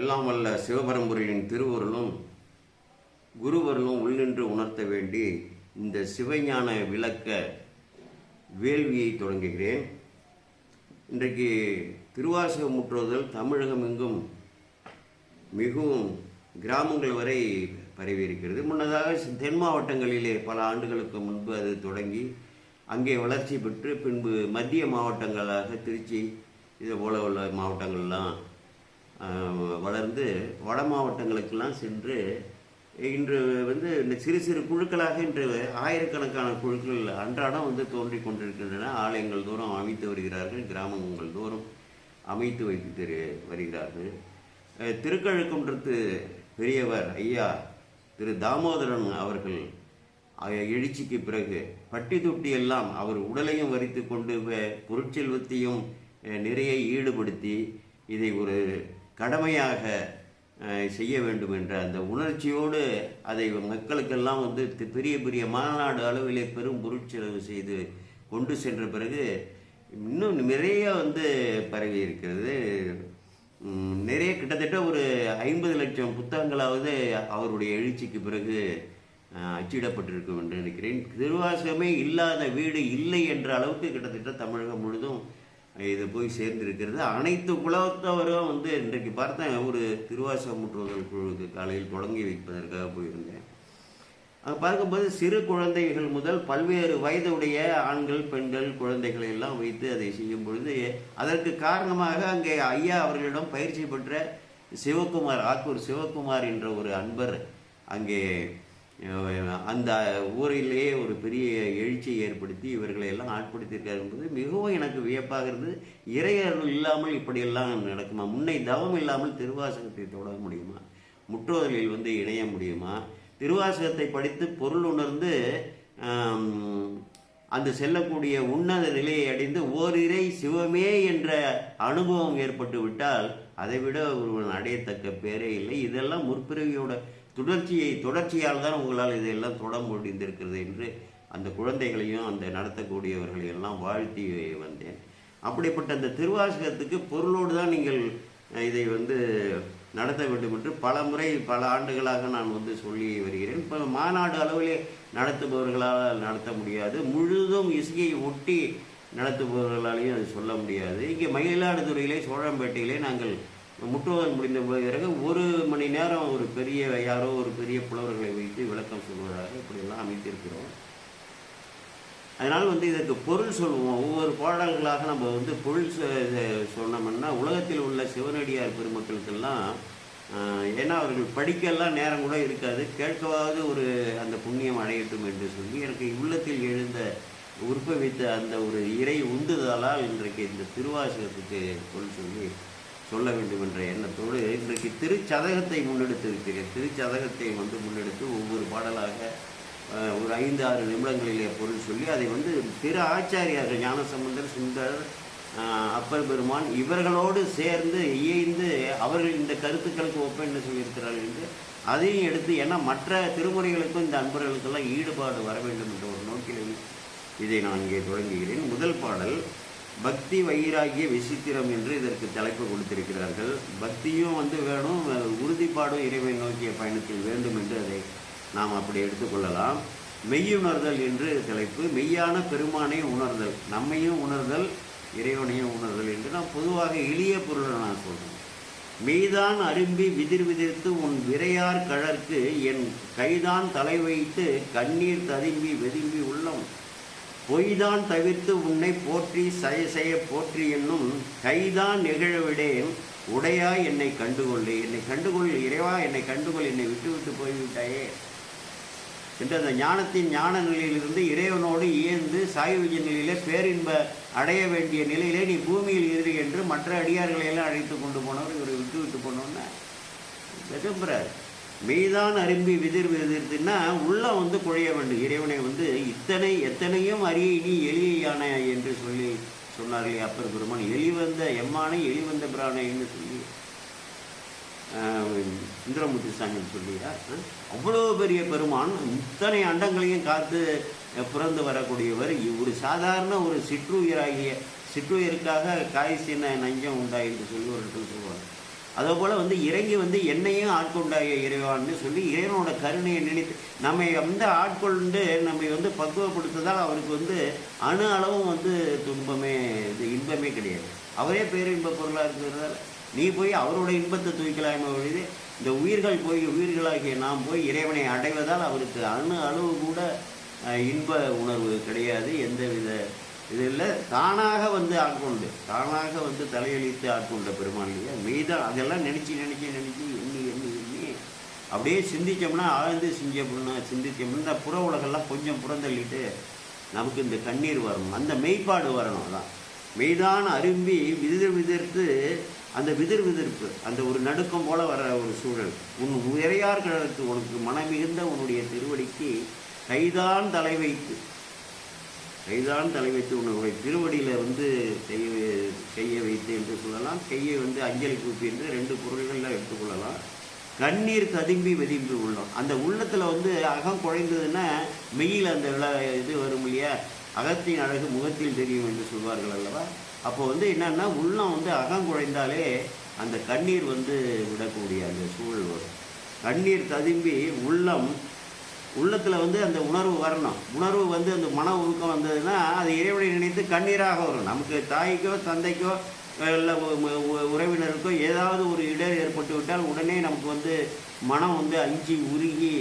எல்லாம் வல்ல சிவபரம்புரையின் திருவருளும் குருவருளும் உள்நின்று உணர்த்த வேண்டி இந்த சிவஞான விளக்க வேள்வியை தொடங்குகிறேன். இன்றைக்கு திருவாசகம் முற்றுவதல் தமிழகம் எங்கும் மிகவும் கிராமங்கள் வரை பரவி இருக்கிறது முன்னதாக தென் மாவட்டங்களிலே பல ஆண்டுகளுக்கு முன்பு அது தொடங்கி அங்கே வளர்ச்சி பெற்று பின்பு மத்திய மாவட்டங்களாக திருச்சி இது போல உள்ள மாவட்டங்கள்லாம் வளர்ந்து வட மாவட்டங்களுக்கெல்லாம் சென்று இன்று வந்து இந்த சிறு சிறு குழுக்களாக இன்று ஆயிரக்கணக்கான குழுக்கள் அன்றாடம் வந்து தோன்றிக் கொண்டிருக்கின்றன. ஆலயங்கள் தோறும் அமைத்து வருகிறார்கள் கிராமங்கள் தோறும் அமைத்து வைத்து வருகிறார்கள். திருக்கழுக்குன்றத்து பெரியவர் ஐயா திரு தாமோதரன் அவர்கள் எழுச்சிக்கு பிறகு பட்டி தொட்டி எல்லாம் அவர் உடலையும் வரித்து கொண்டு பொருட்செல்வத்தையும் நிறைய ஈடுபடுத்தி இதை ஒரு கடமையாக செய்ய வேண்டும் என்ற அந்த உணர்ச்சியோடு அதை மக்களுக்கெல்லாம் வந்து பெரிய பெரிய மாநாடு அளவிலே பெரும் பொருட்செலவு செய்து கொண்டு சென்ற பிறகு இன்னும் நிறைய வந்து பரவி இருக்கிறது. நிறைய கிட்டத்தட்ட ஒரு ஐம்பது லட்சம் புத்தகங்களாவது அவருடைய எழுச்சிக்கு பிறகு அச்சிடப்பட்டிருக்கும் என்று நினைக்கிறேன். திருவாசகமே இல்லாத வீடு இல்லை என்ற அளவுக்கு கிட்டத்தட்ட தமிழகம் முழுதும் இது போய் சேர்ந்திருக்கிறது அனைத்து குலத்தவரும் வந்து இன்றைக்கு பார்த்தேன் ஒரு திருவாசகம் முற்றுவதல் குழுவுக்கு காலையில் தொடங்கி வைப்பதற்காக போயிருந்தேன். அங்கே பார்க்கும்போது சிறு குழந்தைகள் முதல் பல்வேறு வயதுடைய ஆண்கள் பெண்கள் குழந்தைகளை எல்லாம் வைத்து அதை செய்யும் பொழுது அதற்கு காரணமாக அங்கே ஐயா அவர்களிடம் பயிற்சி பெற்ற சிவகுமார் ஆக்கூர் சிவகுமார் என்ற ஒரு அன்பர் அங்கே அந்த ஊரிலேயே ஒரு பெரிய எழுச்சியை ஏற்படுத்தி இவர்களை எல்லாம் ஆட்படுத்தியிருக்காரு என்பது மிகவும் எனக்கு வியப்பாக இருந்தது. இறையர்கள் இல்லாமல் இப்படியெல்லாம் நடக்குமா? முன்னை தவம் இல்லாமல் திருவாசகத்தை தொடர முடியுமா? முற்றோதலில் வந்து இணைய முடியுமா? திருவாசகத்தை படித்து பொருள் உணர்ந்து அந்த செல்லக்கூடிய உன்னத நிலையை அடைந்து ஓரிரை சிவமே என்ற அனுபவம் ஏற்பட்டு விட்டால் அதை விட ஒருவன் அடையத்தக்க பேரே இல்லை. இதெல்லாம் முற்பிறவியோட தொடர்ச்சியை தொடர்ச்சியால் தான் உங்களால் இதையெல்லாம் தொட முடிந்திருக்கிறது என்று அந்த குழந்தைகளையும் அந்த நடத்தக்கூடியவர்களையும் எல்லாம் வாழ்த்தி வந்தேன். அப்படிப்பட்ட அந்த திருவாசகத்துக்கு பொருளோடு தான் நீங்கள் இதை வந்து நடத்த வேண்டும் என்று பல முறை பல ஆண்டுகளாக நான் வந்து சொல்லி வருகிறேன். இப்போ மாநாடு அளவிலே நடத்துபவர்களால் நடத்த முடியாது. முழுதும் இசையை ஒட்டி நடத்துபவர்களாலையும் அது சொல்ல முடியாது. இங்கே மயிலாடுதுறையிலே சோழம்பேட்டையிலே நாங்கள் முற்றுவதல் முடிந்த பிறகு ஒரு மணி நேரம் ஒரு பெரிய யாரோ ஒரு பெரிய புலவர்களை வைத்து விளக்கம் சொல்வதாக இப்படியெல்லாம் அமைத்திருக்கிறோம். அதனால் வந்து இதற்கு பொருள் சொல்லுவோம். ஒவ்வொரு பாடல்களாக நம்ம வந்து பொருள் சொன்னோம்னா உலகத்தில் உள்ள சிவனடியார் பெருமக்களுக்கெல்லாம் ஏன்னா அவர்கள் படிக்கெல்லாம் நேரம் கூட இருக்காது. கேட்கவாவது ஒரு அந்த புண்ணியம் அடையட்டும் என்று சொல்லி எனக்கு உள்ளத்தில் எழுந்த உற்பவித்த அந்த ஒரு இறை உந்துதலால் இன்றைக்கு இந்த திருவாசகத்துக்கு பொருள் சொல்லி சொல்ல வேண்டும் என்ற எண்ணத்தோடு இன்றைக்கு திருச்சதகத்தை முன்னெடுத்து இருக்கிறேன் திருச்சதகத்தை வந்து முன்னெடுத்து ஒவ்வொரு பாடலாக ஒரு ஐந்து ஆறு நிமிடங்களிலே பொருள் சொல்லி அதை வந்து பிற ஆச்சாரியார்கள் ஞானசம்பந்தர் சுந்தர் அப்பர் பெருமான் இவர்களோடு சேர்ந்து இயைந்து அவர்கள் இந்த கருத்துக்களுக்கு ஒப்ப சொல்லியிருக்கிறார்கள் என்று அதையும் எடுத்து ஏன்னா மற்ற திருமுறைகளுக்கும் இந்த அன்பர்களுக்கெல்லாம் ஈடுபாடு வர வேண்டும் என்ற ஒரு நோக்கில் இதை நான் இங்கே தொடங்குகிறேன். முதல் பாடல் பக்தி வைராகிய விசித்திரம் என்று இதற்கு தலைப்பு கொடுத்திருக்கிறார்கள். பக்தியும் வந்து வேணும் உறுதிப்பாடும் இறைவை நோக்கிய பயணத்தில் வேண்டும் என்று அதை நாம் அப்படி எடுத்துக்கொள்ளலாம் மெய்யுணர்தல் என்று தலைப்பு மெய்யான பெருமானை உணர்தல் நம்மையும் உணர்தல் இறைவனையும் உணர்தல் என்று நான் பொதுவாக எளிய பொருளை நான் சொல்கிறேன் மெய்தான் அரும்பி விதிர் விதிர்த்து உன் விரையார் கழற்கு என் கைதான் தலை வைத்து கண்ணீர் ததும்பி வெதும்பி உள்ளம். பொய்தான் தவிர்த்து உன்னை போற்றி சய செய்ய போற்றி என்னும் கைதான் நிகழவிடேன். உடையா என்னை கண்டுகொள்ளு. என்னை கண்டுகொள் இறைவா என்னை கண்டுகொள். என்னை விட்டு விட்டு போய்விட்டாயே. என்று அந்த ஞானத்தின் ஞான நிலையிலிருந்து இறைவனோடு இயந்து சாயுவிஜ நிலையிலே பேரின்ப அடைய வேண்டிய நிலையிலே நீ பூமியில் இரு என்று மற்ற அடியார்களை எல்லாம் அழைத்து கொண்டு போனவர். இவரை விட்டு விட்டு போனோன்னு வெதும்புறார் மெய்தான் அரும்பி விதிர் விதிர்த்துன்னா உள்ள வந்து குழைய வேண்டும். இறைவனை வந்து இத்தனை எத்தனையும் அறிய நீ எளியான என்று சொல்லி சொன்னார்களே அப்பர் பெருமான் எளிவந்த எம்மானை எளிவந்த பிராணைன்னு சொல்லி இந்திரமூர்த்தி சாமி சொல்லியா அவ்வளோ பெரிய பெருமான் இத்தனை அண்டங்களையும் காத்து பிறந்து வரக்கூடியவர். ஒரு சாதாரண ஒரு சிற்றுயிராகிய சிற்றுயிருக்காக காய்ச்சின நஞ்சம் உண்டா என்று சொல்லி ஒரு சொல்லுவார். அதே போல் வந்து இறங்கி வந்து என்னையும் ஆட்கொண்டாய இறைவான்னு சொல்லி இறைவனோட கருணையை நினைத்து நம்மை வந்து ஆட்கொண்டு நம்மை வந்து பக்குவப்படுத்துதால் அவருக்கு வந்து அணு அளவும் வந்து துன்பமே இது இன்பமே கிடையாது. அவரே பேரின்ப பொருளாக இருக்கிறதால நீ போய் அவரோட இன்பத்தை தூக்கலாமே ஒழிது இந்த உயிர்கள் போய் உயிர்களாகிய நாம் போய் இறைவனை அடைவதால் அவருக்கு அணு அளவு கூட இன்ப உணர்வு கிடையாது. எந்தவித இது இல்லை தானாக வந்து ஆட்கொண்டு தானாக வந்து தலையளித்து ஆட்கொண்ட பெருமான் இல்லையா? அதெல்லாம் நினச்சி நினச்சி நினச்சி எண்ணி எண்ணி எண்ணி அப்படியே சிந்திச்சோம்னா ஆழ்ந்து சிந்திச்சோம்னா சிந்திச்சோம்னா இந்த புற உலகெல்லாம் கொஞ்சம் புறந்தள்ளிட்டு நமக்கு இந்த கண்ணீர் வரணும். அந்த மெய்ப்பாடு வரணும் அதான். மெய்தான் அரும்பி விதிர் விதிர்த்து அந்த விதிர் விதிர்ப்பு அந்த ஒரு நடுக்கம் போல வர ஒரு சூழல். உன் உயரையார்களுக்கு உனக்கு மனமிகுந்த உன்னுடைய திருவடிக்கு கைதான் தலை வைத்து கைதான் தலை வைத்து உன்னுடைய திருவடியில் வந்து செய்ய கையை வைத்து என்று சொல்லலாம். கையை வந்து அஞ்சலி கூப்பி என்று ரெண்டு பொருள்களில் எடுத்துக்கொள்ளலாம் கண்ணீர் கதும்பி வெதும்பி உள்ளம். அந்த உள்ளத்தில் வந்து அகம் குழைந்ததுன்னா மெய்யில் அந்த விழா இது வரும் இல்லையா? அகத்தின் அழகு முகத்தில் தெரியும் என்று சொல்வார்கள் அல்லவா? அப்போ வந்து என்னன்னா உள்ளம் வந்து அகம் குழைந்தாலே அந்த கண்ணீர் வந்து விடக்கூடிய அந்த சூழல் வரும். கண்ணீர் ததும்பி உள்ளம் உள்ளத்தில் வந்து அந்த உணர்வு வரணும். உணர்வு வந்து அந்த மன உருக்கம் வந்ததுன்னா அது இறைவனை நினைத்து கண்ணீராக வரும். நமக்கு தாய்க்கோ தந்தைக்கோ இல்லை உறவினருக்கோ ஏதாவது ஒரு இடர் ஏற்பட்டு விட்டால் உடனே நமக்கு வந்து மனம் வந்து அஞ்சி உருகி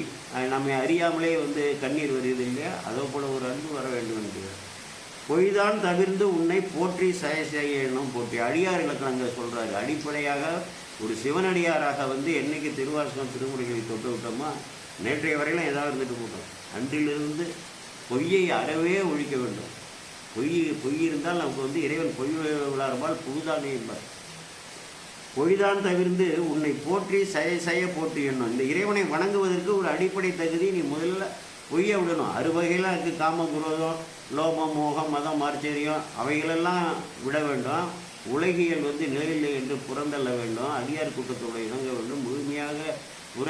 நம்மை அறியாமலே வந்து கண்ணீர் வருகிறது இல்லையா? அதோ போல் ஒரு அன்பு வர வேண்டும் என்கிறார் பொய்தான் தவிர்ந்து உன்னை போற்றி சய செய்யணும் போற்றி. அடியார் இலக்கணங்கள் சொல்கிறாரு அடிப்படையாக ஒரு சிவனடியாராக வந்து என்னைக்கு திருவாசகம் திருமுறைகளை தொட்டு விட்டோமா நேற்றைய வரையிலும் ஏதாவது இருந்துட்டு போட்டோம் அன்றிலிருந்து பொய்யை அறவே ஒழிக்க வேண்டும். பொய் பொய் இருந்தால் நமக்கு வந்து இறைவன் பொய் விளாடுபால் புகுதானே என்பார். பொய்தான் தவிர்ந்து உன்னை போற்றி சய சய போற்றி எண்ணும். இந்த இறைவனை வணங்குவதற்கு ஒரு அடிப்படை தகுதி நீ முதல்ல பொய்யை விடணும். அறுவகையெல்லாம் இருக்குது காம குரோதம் லோபம் மோகம் மதம் ஆச்சரியம் அவைகளெல்லாம் விட வேண்டும். உலகியல் வந்து நிலையில்லை என்று புறந்தள்ள வேண்டும். அடியார் கூட்டத்தோடு இணங்க வேண்டும். முழுமையாக புற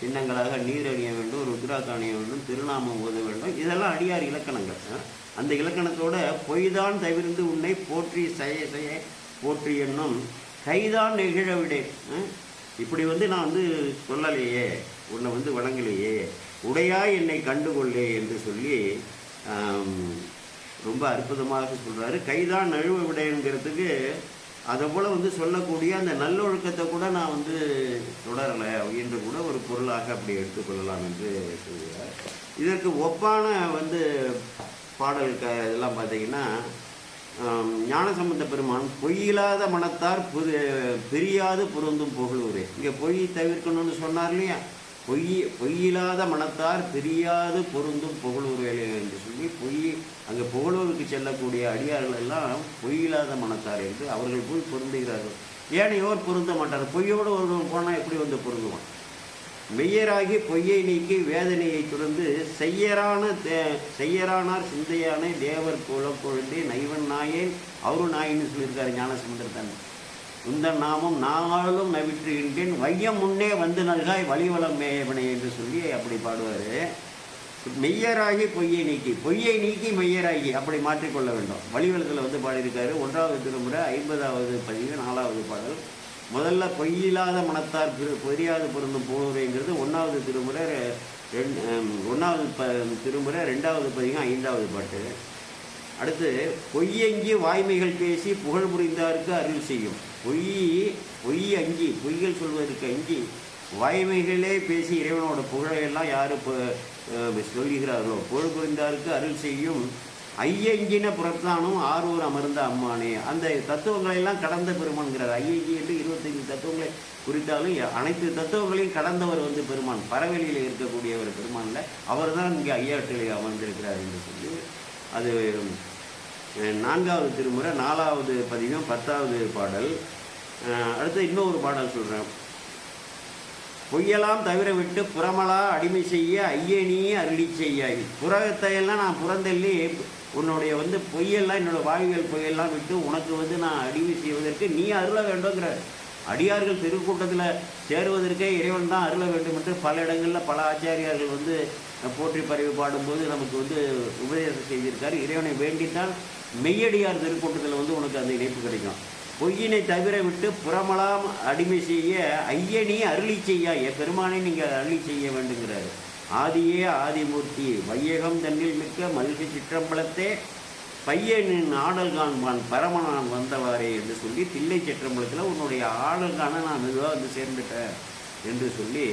சின்னங்களாக நீர் அணிய வேண்டும் ருத்ராக்கு அணிய வேண்டும் திருநாமம் ஓத வேண்டும். இதெல்லாம் அடியார் இலக்கணங்கள். அந்த இலக்கணத்தோட பொய்தான் தவிர்ந்து உன்னை போற்றி செய்ய செய்ய போற்றி என்னும் கைதான் நெகிழ இப்படி வந்து நான் வந்து சொல்லலையே உன்னை வந்து வணங்கலையே. உடையா என்னை கண்டுகொள்ளே என்று சொல்லி ரொம்ப அற்புதமாக சொல்கிறாரு கைதான் நழுவ விடைங்கிறதுக்கு அதை போல் வந்து சொல்லக்கூடிய அந்த நல்லொழுக்கத்தை கூட நான் வந்து தொடரலை என்று கூட ஒரு பொருளாக அப்படி எடுத்துக்கொள்ளலாம் என்று சொல்கிறார். இதற்கு ஒப்பான வந்து பாடல் க இதெல்லாம் பார்த்தீங்கன்னா ஞான ஞானசம்பந்த பெருமான் பொய்யில்லாத மனத்தார் புது பிரியாது பொருந்தும் புகழூரே இங்கே பொய் தவிர்க்கணும்னு சொன்னார் இல்லையா? பொய் பொய்யில்லாத மனத்தார் தெரியாது பொருந்தும் புகழூர் வேலை என்று சொல்லி பொய் அங்கே புகழூருக்கு செல்லக்கூடிய அடியார்கள் எல்லாம் பொய்யில்லாத மனத்தார் என்று அவர்கள் போய் பொருந்துகிறார்கள். ஏனையோர் பொருந்த மாட்டார்? பொய்யோடு ஒருவன் போனால் எப்படி வந்து பொருந்துவான்? மெய்யராகி பொய்யை நீக்கி வேதனையை துறந்து செய்யரான தே- செய்யரானார் சிந்தையானே தேவர் குல கொழுந்தே நைவன் நாயே அவரு நாயின்னு சொல்லியிருக்காரு ஞானசமுந்தர் தான் இந்த நாமம் நாளும் நவிற்றுகின்றேன் வையம் முன்னே வந்து நல்காய் வழிவளம் மேயவனை என்று சொல்லி அப்படி பாடுவார். மெய்யராகி பொய்யை நீக்கி. பொய்யை நீக்கி மெய்யராகி. அப்படி மாற்றிக்கொள்ள வேண்டும். வழிவளத்தில் வந்து பாடியிருக்காரு. ஒன்றாவது திருமுறை ஐம்பதாவது பதிவு நாலாவது பாடல். முதல்ல பொய்யில்லாத மனத்தார் திரு பொரியாது பொருந்தும் போகிறேங்கிறது ஒன்றாவது திருமுறை ரெண் ஒன்றாவது ப திருமுறை ரெண்டாவது பதிவு ஐந்தாவது பாட்டு. அடுத்து பொய்யங்கி வாய்மைகள் பேசி புகழ் புரிந்தாருக்கு அருள் செய்யும். பொய் பொய் அங்கி பொய்கள் சொல்வதற்கு அங்கி வாய்மைகளே பேசி இறைவனோட புகழையெல்லாம் யார் இப்போ புகழ் புரிந்தாருக்கு அருள் செய்யும் ஐயங்கின புறத்தானும் ஆரூர் அமர்ந்த அம்மானே. அந்த தத்துவங்களை எல்லாம் கடந்த பெருமான்கிறார் ஐயங்கி என்று இருபத்தஞ்சு தத்துவங்களை குறித்தாலும் அனைத்து தத்துவங்களையும் கடந்தவர் வந்து பெருமான். பரவெளியில் இருக்கக்கூடியவர் பெருமானில் அவர் தான் இங்கே ஐயாட்டிலே அமர்ந்திருக்கிறார் என்று சொல்லி அது நான்காவது திருமுறை நாலாவது பதிகம் பத்தாவது பாடல். அடுத்து இன்னொரு பாடல் சொல்கிறேன் பொய்யெல்லாம் தவிர விட்டு புறமலா அடிமை செய்ய ஐயனி அருளி செய்யாய். புறத்தையெல்லாம் நான் புறந்தள்ளி உன்னுடைய வந்து பொய்யெல்லாம் என்னோட வாழ்வியல் பொய்யெல்லாம் விட்டு உனக்கு வந்து நான் அடிமை செய்வதற்கு நீ அருள வேண்டுங்கிற அடியார்கள் திருக்கூட்டத்தில் சேருவதற்கே இறைவன் தான் அருள வேண்டும் என்று பல இடங்களில் பல ஆச்சாரியார்கள் வந்து போற்றி பறிவு பாடும்போது நமக்கு வந்து உபதேசம் செய்திருக்காரு. இறைவனை வேண்டித்தான் மெய்யடியார் திருக்கூட்டத்தில் வந்து உனக்கு அந்த இணைப்பு கிடைக்கும். பொய்யினை தவிர விட்டு புறமலாம் அடிமை செய்ய ஐயனி அருளி செய்யா என் பெருமானை நீங்கள் அருளி செய்ய வேண்டுங்கிறாரு. ஆதியே ஆதிமூர்த்தி வையகம் தன்னில் மிக்க மல்கி சிற்றம்பலத்தே பையனின் ஆடல் காண்பான் பரமனான் வந்தவாறே என்று சொல்லி தில்லை சிற்றம்பலத்தில் உன்னுடைய ஆடல் காண நான் மெதுவாக வந்து சேர்ந்துட்டேன் என்று சொல்லி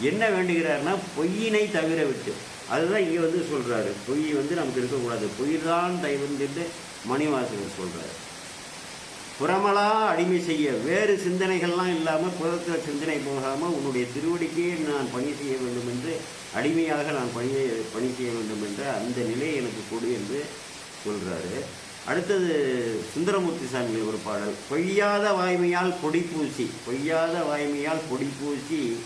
என்ன வேண்டுகிறார்னா பொய்யினை தவிர விட்டு. அதுதான் இங்கே வந்து சொல்கிறாரு பொய் வந்து நமக்கு இருக்கக்கூடாது. பொய் தான் தயவுன்னு மணிவாசகர் சொல்கிறாரு புறமலா அடிமை செய்ய வேறு சிந்தனைகள்லாம் இல்லாமல் புறத்துல சிந்தனை போகாமல் உன்னுடைய திருவடிக்கே நான் பணி செய்ய வேண்டும் என்று அடிமையாக நான் பணி பணி செய்ய வேண்டும் என்ற அந்த நிலையை எனக்கு கொடு என்று சொல்கிறாரு அடுத்தது சுந்தரமூர்த்தி சாமிகள் ஒரு பாடல். பொய்யாத வாய்மையால் பொடி பூசி பொய்யாத வாய்மையால் பொடி பூசி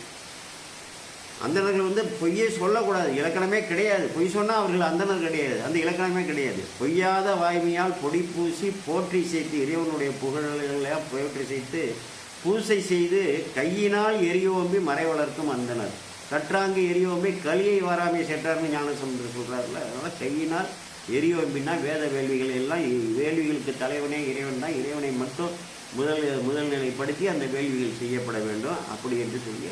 அந்தணர்கள் வந்து பொய்யே சொல்லக்கூடாது. இலக்கணமே கிடையாது. பொய் சொன்னால் அவர்கள் அந்தணர் கிடையாது. அந்த இலக்கணமே கிடையாது. பொய்யாத வாய்மையால் பொடி பூசி போற்றி செய்து இறைவனுடைய புகழ்களை போற்றி செய்து பூசை செய்து கையினால் எரியோம்பி மறை வளர்க்கும் அந்தனர் கற்றாங்கு எரியோம்பி கலியை வாராமை சென்றார்னு ஞானசமுந்தர் சொல்கிறார்ல அதனால் கையினால் எரியோம்பின்னா வேத வேள்விகள் எல்லாம் வேள்விகளுக்கு தலைவனே இறைவன் தான். இறைவனை மட்டும் முதல் முதல் நிலைப்படுத்தி அந்த வேள்விகள் செய்யப்பட வேண்டும். அப்படி என்று சொல்லி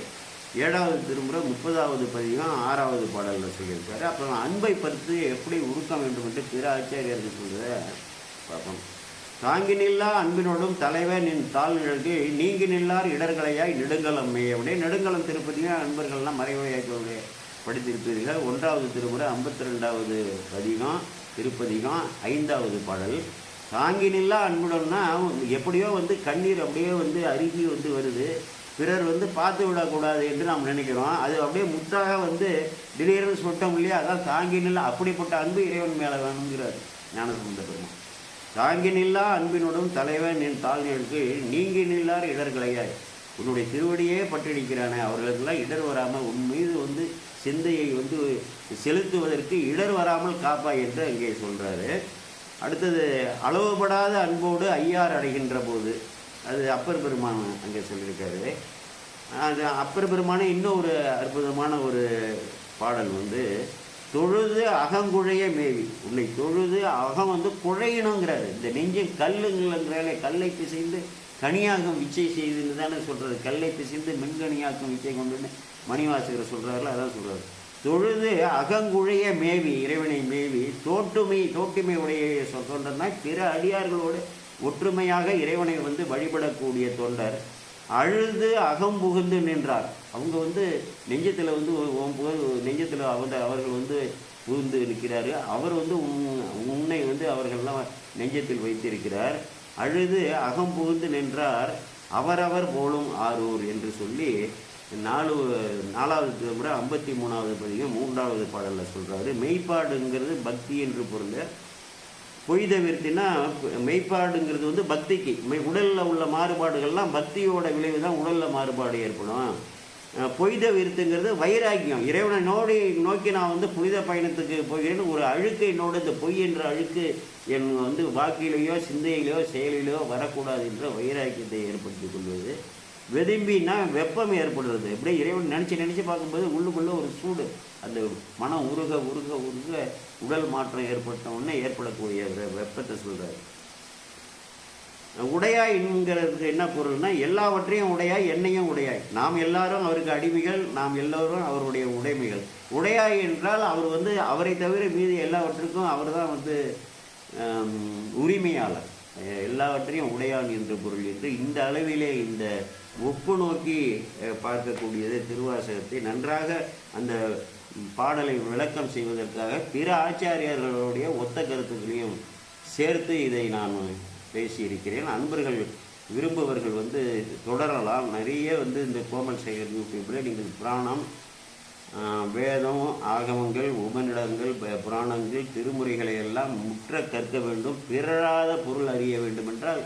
ஏழாவது திருமுறை முப்பதாவது பதிகம் ஆறாவது பாடலில் சொல்லியிருக்காரு. அப்புறம் அன்பை பறித்து எப்படி உருக்க வேண்டும் என்று பிற ஆச்சாரியர்கள் சொல்கிறத பார்ப்போம். தாங்கி நில்லா அன்பினோடும் தலைவர் நின் தாழ் நிழல்கு நீங்கி நில்லார் இடர்களையாய் நெடுங்கலம் மேயவுடைய நெடுங்கலம் திருப்பதியாக அன்பர்கள்லாம் மறைவுரையாக்களுடைய படித்திருப்பீர்கள். ஒன்றாவது திருமுறை ஐம்பத்தி ரெண்டாவது பதிகம் திருப்பதிகம் ஐந்தாவது பாடல். தாங்கி நில்லா அன்புடன்னா எப்படியோ வந்து கண்ணீர் அப்படியே வந்து அருகி வந்து வருது. பிறர் வந்து பார்த்து விடக்கூடாது என்று நாம் நினைக்கிறோம். அது அப்படியே முத்தாக வந்து திடீர்னு சொட்டோம் இல்லையா? அதான் தாங்கி நில்லா அப்படிப்பட்ட அன்பு இறைவன் மேலே வேணுங்கிறார் ஞானசம்பந்த பெருமான். தாங்கி நில்லா அன்பினோடும் தலைவன் என் தாழ்நிலுக்கு நீங்கி நில்லார் இடர்களையாய் உன்னுடைய திருவடியே பற்றடிக்கிறானே அவர்களுக்கெல்லாம் இடர் வராமல் உன் மீது வந்து சிந்தையை வந்து செலுத்துவதற்கு இடர் வராமல் காப்பாய் என்று அங்கே சொல்கிறாரு அடுத்தது அளவுபடாத அன்போடு ஐயார் அடைகின்ற போது அது அப்பர் பெருமான் அங்கே சொல்லியிருக்காரு. அது அப்பர் பெருமான இன்னும் ஒரு அற்புதமான ஒரு பாடல் வந்து தொழுது அகங்குழைய மேவி. உன்னை தொழுது அகம் வந்து குழையணுங்கிறாரு. இந்த நெஞ்சம் கல்லுங்கிறாலே கல்லை பிசைந்து கனியாகும் விச்சை செய்துன்னு தானே சொல்கிறது கல்லை பிசைந்து மின்கனியாக்கும் விச்சை கொண்டுன்னு மணிவாசகர் சொல்கிறாருல அதான் சொல்கிறாரு தொழுது அகங்குழைய மேவி இறைவனை மேவி தோட்டுமை தோட்டுமை உடைய தொண்டர்னா பிற அடியார்களோடு ஒற்றுமையாக இறைவனை வந்து வழிபடக்கூடிய தொண்டர் அழுது அகம் புகுந்து நின்றார். அவங்க வந்து நெஞ்சத்தில் வந்து நெஞ்சத்தில் அவங்க அவர்கள் வந்து புகுந்து நிற்கிறாரு. அவர் வந்து உன்னை வந்து அவர்கள்லாம் நெஞ்சத்தில் வைத்திருக்கிறார். அழுது அகம் புகுந்து நின்றார். அவரவர் போலும் ஆரூர் என்று சொல்லி நாலு நாலாவது முறை ஐம்பத்தி மூணாவது பதிகம் மூன்றாவது பாடலில் சொல்கிறாரு மெய்ப்பாடுங்கிறது பக்தி என்று பொருள். பொய் தவிர்த்தினா மெய்ப்பாடுங்கிறது வந்து பக்திக்கு. மெய் உடலில் உள்ள மாறுபாடுகள்லாம் பக்தியோட விளைவு தான் உடலில் மாறுபாடு ஏற்படும். பொய் தவிர்த்துங்கிறது வைராக்கியம். இறைவனை நோடி நோக்கி நான் வந்து புனித பயணத்துக்கு போகிறேன்னு ஒரு அழுக்கு என்னோட இந்த பொய் என்ற அழுக்கு என் வந்து வாக்கிலேயோ சிந்தையிலையோ செயலிலையோ வரக்கூடாது என்ற வைராக்கியத்தை ஏற்படுத்தி கொள்வது. வெதும்பின்னா வெப்பம் ஏற்படுறது. எப்படியே இறைவன் நினச்சி நினச்சி பார்க்கும்போது உள்ளுக்குள்ளே ஒரு சூடு. அந்த மனம் உருக உருக உருக உடல் மாற்றம் ஏற்பட்ட உடனே ஏற்படக்கூடிய வெப்பத்தை சொல்கிறார் உடையாய்ங்கிறதுக்கு என்ன பொருள்னா எல்லாவற்றையும் உடையாய் என்னையும் உடையாய். நாம் எல்லாரும் அவருக்கு அடிமைகள் நாம் எல்லோரும் அவருடைய உடைமைகள். உடையாய் என்றால் அவர் வந்து அவரை தவிர மீது எல்லாவற்றுக்கும் அவர் தான் வந்து உரிமையாளர். எல்லாவற்றையும் உடையான் என்று பொருள் என்று இந்த அளவிலே இந்த ஒப்பு நோக்கி பார்க்கக்கூடியது திருவாசகத்தை. நன்றாக அந்த பாடலை விளக்கம் செய்வதற்காக பிற ஆச்சாரியர்களுடைய ஒத்த கருத்துக்களையும் சேர்த்து இதை நான் பேசியிருக்கிறேன். அன்பர்கள் விரும்புவர்கள் வந்து தொடரலாம். நிறைய வந்து இந்த கோமல் சேகர் யூடியூப்பில் நீங்கள் புராணம் வேதம் ஆகமங்கள் உபநிடங்கள் புராணங்கள் திருமுறைகளை எல்லாம் முற்ற கற்க வேண்டும். பிறராத பொருள் அறிய வேண்டுமென்றால்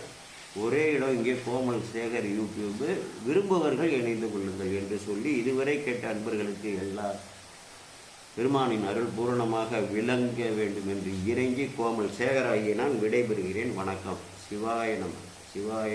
ஒரே இடம் இங்கே கோமல் சேகர் யூடியூப்பு விரும்புவர்கள் இணைந்து கொள்ளுங்கள் என்று சொல்லி இதுவரை கேட்ட அன்பர்களுக்கு எல்லா பெருமானின் அருள் பூரணமாக விளங்க வேண்டும் என்று இறங்கி கோமல் சேகராகிய நான் விடைபெறுகிறேன். வணக்கம். சிவாய நம சிவாய